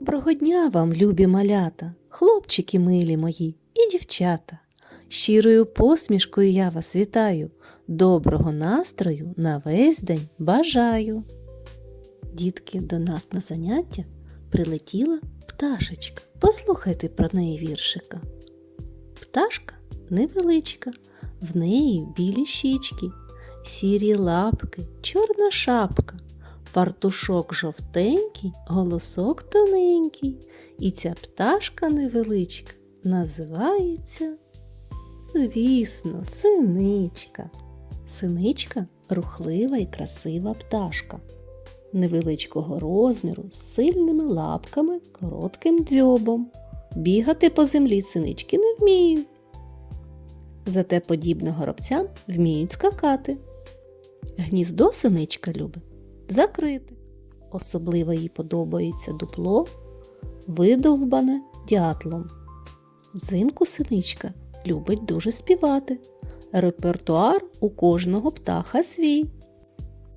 Доброго дня вам, любі малята, хлопчики милі мої і дівчата. Щирою посмішкою я вас вітаю, доброго настрою на весь день бажаю. Дітки, до нас на заняття прилетіла пташечка. Послухайте про неї віршика. Пташка невеличка, в неї білі щічки, сірі лапки, чорна шапка, фартушок жовтенький, голосок тоненький, і ця пташка невеличка називається, звісно, синичка. Синичка рухлива і красива пташка. Невеличкого розміру, з сильними лапками, коротким дзьобом. Бігати по землі синички не вміють. Зате подібно горобцям вміють скакати. Гніздо синичка любить закрите. Особливо їй подобається дупло, видовбане дятлом. Взимку синичка любить дуже співати. Репертуар у кожного птаха свій.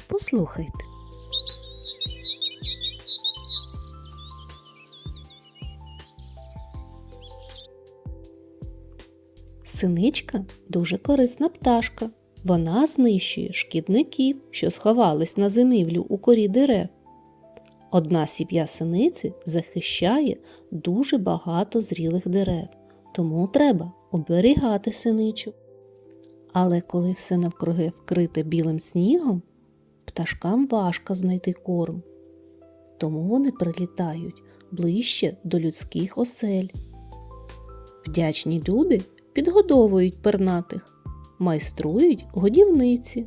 Послухайте. Синичка дуже корисна пташка. Вона знищує шкідників, що сховались на зимівлю у корі дерев. Одна сім'я синиці захищає дуже багато зрілих дерев, тому треба оберігати синичу. Але коли все навкруги вкрите білим снігом, пташкам важко знайти корм, тому вони прилітають ближче до людських осель. Вдячні люди підгодовують пернатих майструють годівниці.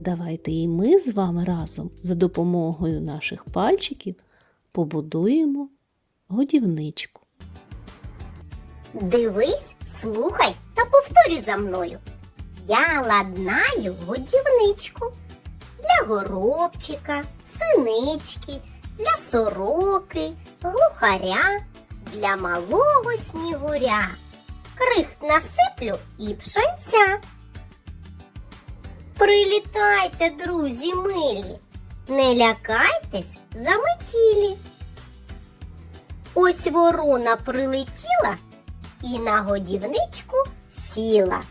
Давайте і ми з вами разом за допомогою наших пальчиків побудуємо годівничку. Дивись, слухай та повторюй за мною. Я ладнаю годівничку для горобчика, синички, для сороки, глухаря, для малого снігуря. Крихт насиплю і пшанця. Прилітайте, друзі милі, не лякайтесь заметілі. Ось ворона прилетіла і на годівничку сіла.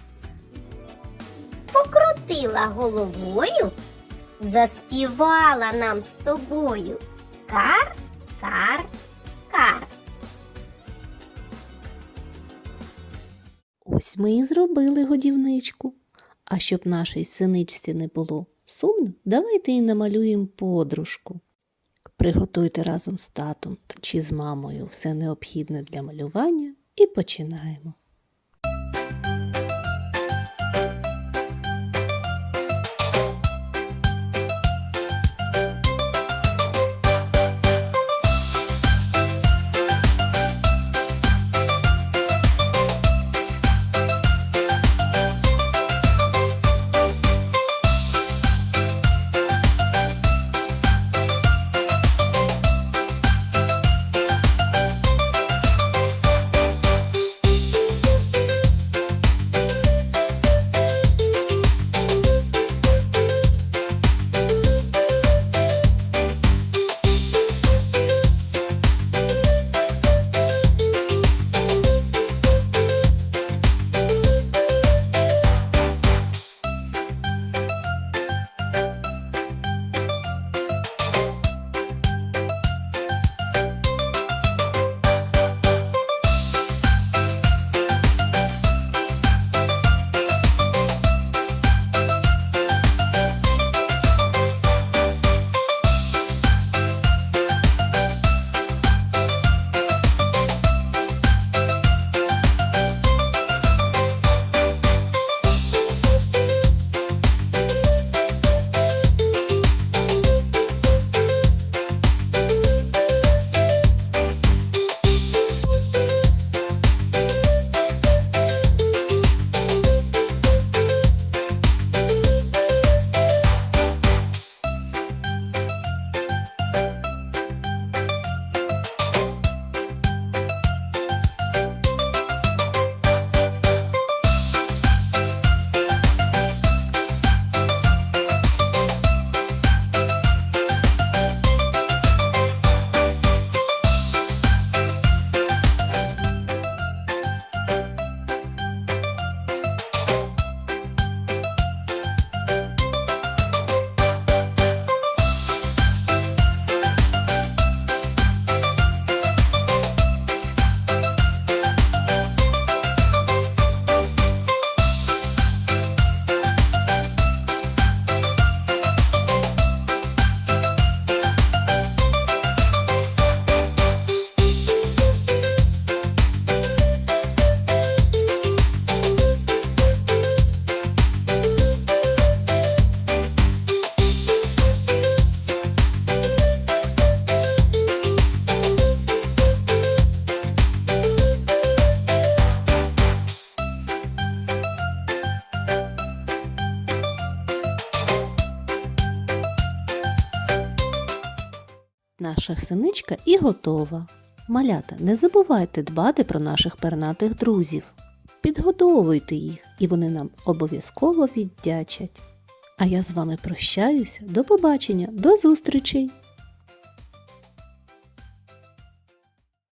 Покрутила головою, заспівала нам з тобою. Кар, Ось ми і зробили годівничку. А щоб нашій синичці не було сумно, давайте і намалюємо подружку. Приготуйте разом з татом чи з мамою все необхідне для малювання і починаємо. Наша синичка і готова. Малята, не забувайте дбати про наших пернатих друзів. Підгодовуйте їх, і вони нам обов'язково віддячать. А я з вами прощаюся. До побачення, до зустрічей!